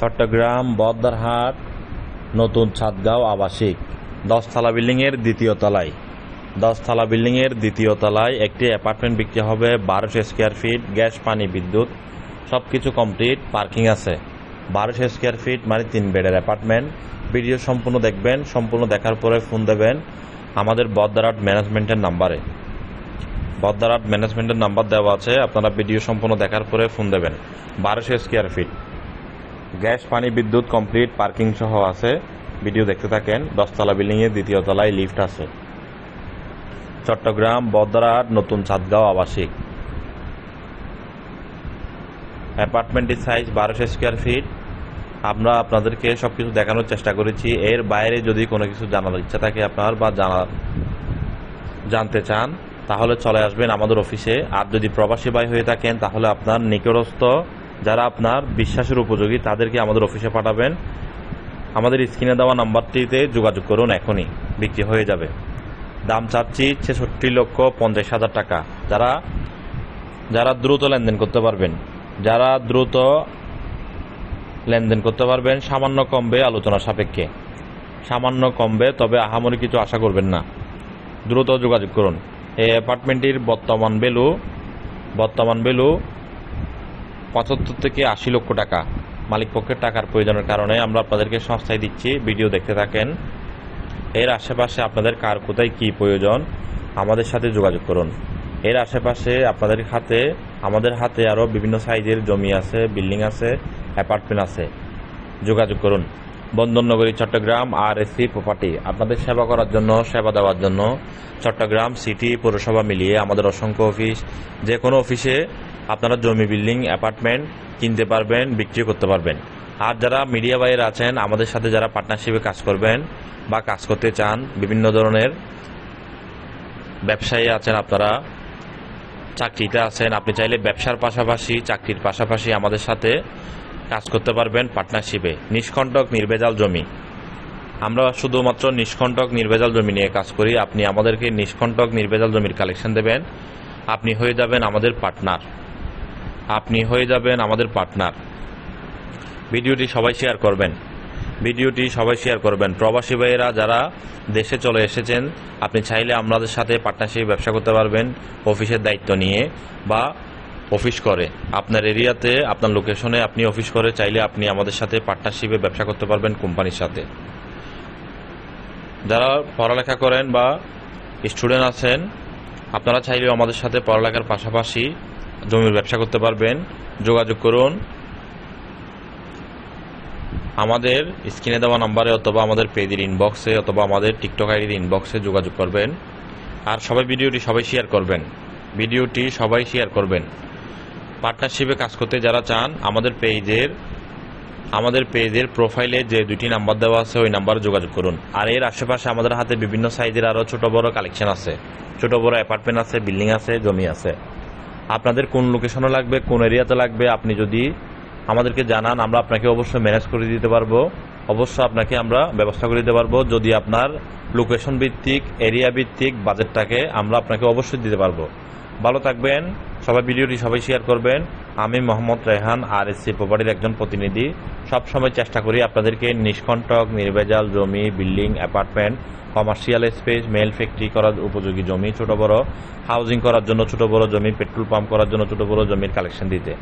চট্টগ্রাম বদ্দারহাট নতুন ছাদগাঁও আবাসিক। দশতলা বিল্ডিংয়ের দ্বিতীয় তলায়। দশতলা বিল্ডিংয়ের দ্বিতীয় তলায় একটি অ্যাপার্টমেন্ট বিক্রি হবে বারোশো স্কোয়ার ফিট, গ্যাস, পানি, বিদ্যুৎ সব কিছু কমপ্লিট, পার্কিং আছে। বারোশো স্কোয়ার ফিট মানে তিন বেডের অ্যাপার্টমেন্ট। ভিডিও সম্পূর্ণ দেখবেন, সম্পূর্ণ দেখার পরে ফোন দেবেন আমাদের বদ্দারহাট ম্যানেজমেন্টের নাম্বারে। বদ্দারহাট ম্যানেজমেন্টের নাম্বার দেওয়া আছে, আপনারা ভিডিও সম্পূর্ণ দেখার পরে ফোন দেবেন। বারোশো স্কোয়ার ফিট। গ্যাস, পানি, বিদ্যুৎ, কমপ্লিট, পার্কিং সহ আছে। ভিডিও দেখতে থাকেন, দশতলা বিল্ডিংয়ের দ্বিতীয় তলায় লিফট আছে। চট্টগ্রাম, বদ্রাহাট, নতুন চাঁদগাঁও আবাসিক। অ্যাপার্টমেন্টের সাইজ বারোশো স্কোয়ার ফিট। আমরা আপনাদেরকে সব কিছু দেখানোর চেষ্টা করেছি। এর বাইরে যদি কোনো কিছু জানার ইচ্ছা থাকে আপনার বা জানার জানতে চান, তাহলে চলে আসবেন আমাদের অফিসে। আর যদি প্রবাসী ভাই হয়ে থাকেন, তাহলে আপনার নিকটস্থ যারা আপনার বিশ্বাসের উপযোগী, তাদেরকে আমাদের অফিসে পাঠাবেন। আমাদের স্ক্রিনে দেওয়া নাম্বারটিতে যোগাযোগ করুন এখনই। বিক্রি হয়ে যাবে। দাম চাচ্ছি ছেষট্টি লক্ষ পঞ্চাশ হাজার টাকা। যারা যারা দ্রুত লেনদেন করতে পারবেন, যারা দ্রুত লেনদেন করতে পারবেন, সামান্য কমবে আলোচনা সাপেক্ষে। সামান্য কমবে, তবে আহামরি কিছু আশা করবেন না। দ্রুত যোগাযোগ করুন। এই অ্যাপার্টমেন্টটির বর্তমান ভ্যালু বর্তমান ভ্যালু পঁচাত্তর থেকে আশি লক্ষ টাকা মালিক পক্ষের টাকার প্রয়োজনের কারণে আমরা আপনাদেরকে সংস্থায় দিচ্ছি। ভিডিও দেখতে থাকেন। এর আশেপাশে আপনাদের কার কোথায় কী প্রয়োজন, আমাদের সাথে যোগাযোগ করুন। এর আশেপাশে আপনাদের হাতে, আমাদের হাতে আরও বিভিন্ন সাইজের জমি আছে, বিল্ডিং আছে, অ্যাপার্টমেন্ট আছে। যোগাযোগ করুন। বন্দরনগরী, চট্টগ্রাম, আর এসি প্রপার্টি। আপনাদের সেবা করার জন্য, সেবা দেওয়ার জন্য চট্টগ্রাম সিটি পৌরসভা মিলিয়ে আমাদের অসংখ্য অফিস। যে কোনো অফিসে আপনারা জমি, বিল্ডিং, অ্যাপার্টমেন্ট কিনতে পারবেন, বিক্রি করতে পারবেন। আর যারা মিডিয়া বাইরে আছেন, আমাদের সাথে যারা পার্টনারশিপে কাজ করবেন বা কাজ করতে চান, বিভিন্ন ধরনের ব্যবসায়ী আছেন আপনারা, চাকরিতে আছেন, আপনি চাইলে ব্যবসার পাশাপাশি, চাকরির পাশাপাশি আমাদের সাথে কাজ করতে পারবেন পার্টনারশিপে। নিষ্কণ্টক, নির্ভেজাল জমি। আমরা শুধুমাত্র নিষ্কণ্টক, নির্ভেজাল জমি নিয়ে কাজ করি। আপনি আমাদেরকে নিষ্কণ্টক, নির্ভেজাল জমির কালেকশন দেবেন। আপনি হয়ে যাবেন আমাদের পার্টনার আপনি হয়ে যাবেন আমাদের পার্টনার ভিডিওটি সবাই শেয়ার করবেন। ভিডিওটি সবাই শেয়ার করবেন। প্রবাসী ভাইয়েরা, যারা দেশে চলে এসেছেন, আপনি চাইলে আমাদের সাথে পার্টনারশিপ ব্যবসা করতে পারবেন, অফিসের দায়িত্ব নিয়ে বা অফিস করে। আপনার এরিয়াতে, আপনার লোকেশনে আপনি অফিস করে, চাইলে আপনি আমাদের সাথে পার্টনারশিপে ব্যবসা করতে পারবেন কোম্পানির সাথে। যারা পড়ালেখা করেন বা স্টুডেন্ট আছেন, আপনারা চাইলেও আমাদের সাথে পড়ালেখার পাশাপাশি জমির ব্যবসা করতে পারবেন, যোগাযোগ করুন। আমাদের স্ক্রিনে দেওয়া নাম্বারে অথবা আমাদের পেজের ইনবক্সে অথবা আমাদের টিকটক আইডির ইনবক্সে যোগাযোগ করবেন। আর সবাই ভিডিওটি সবাই শেয়ার করবেন। ভিডিওটি সবাই শেয়ার করবেন। পার্টনারশিপে কাজ করতে যারা চান, আমাদের পেজের আমাদের পেজের প্রোফাইলে যে দুটি নাম্বার দেওয়া আছে, ওই নাম্বারে যোগাযোগ করুন। আর এর আশেপাশে আমাদের হাতে বিভিন্ন সাইজের আরও ছোট বড় কালেকশন আছে। ছোট বড় অ্যাপার্টমেন্ট আছে বিল্ডিং আছে, জমি আছে। আপনাদের কোন লোকেশনে লাগবে, কোন এরিয়াতে লাগবে, আপনি যদি আমাদেরকে জানান, আমরা আপনাকে অবশ্যই ম্যানেজ করে দিতে পারব। অবশ্য আপনাকে আমরা ব্যবস্থা করে দিতে পারব। যদি আপনার লোকেশন ভিত্তিক এরিয়া ভিত্তিক বাজেটটাকে আমরা আপনাকে অবশ্যই দিতে পারব। ভালো থাকবেন। সবাই ভিডিওটি সবাই শেয়ার করবেন। আমি Mohammad Rehan R S C একজন প্রতিনিধি। সব সময় চেষ্টা করি আপনাদেরকে নিষ্কণ্টক, নির্ভেজাল জমি, building, apartment, commercial space, mill factory করার উপযোগী জমি, ছোট বড় হাউজিং করার জন্য ছোট বড় জমি, পেট্রোল পাম্প করার জন্য ছোট বড় জমির কালেকশন দিতে।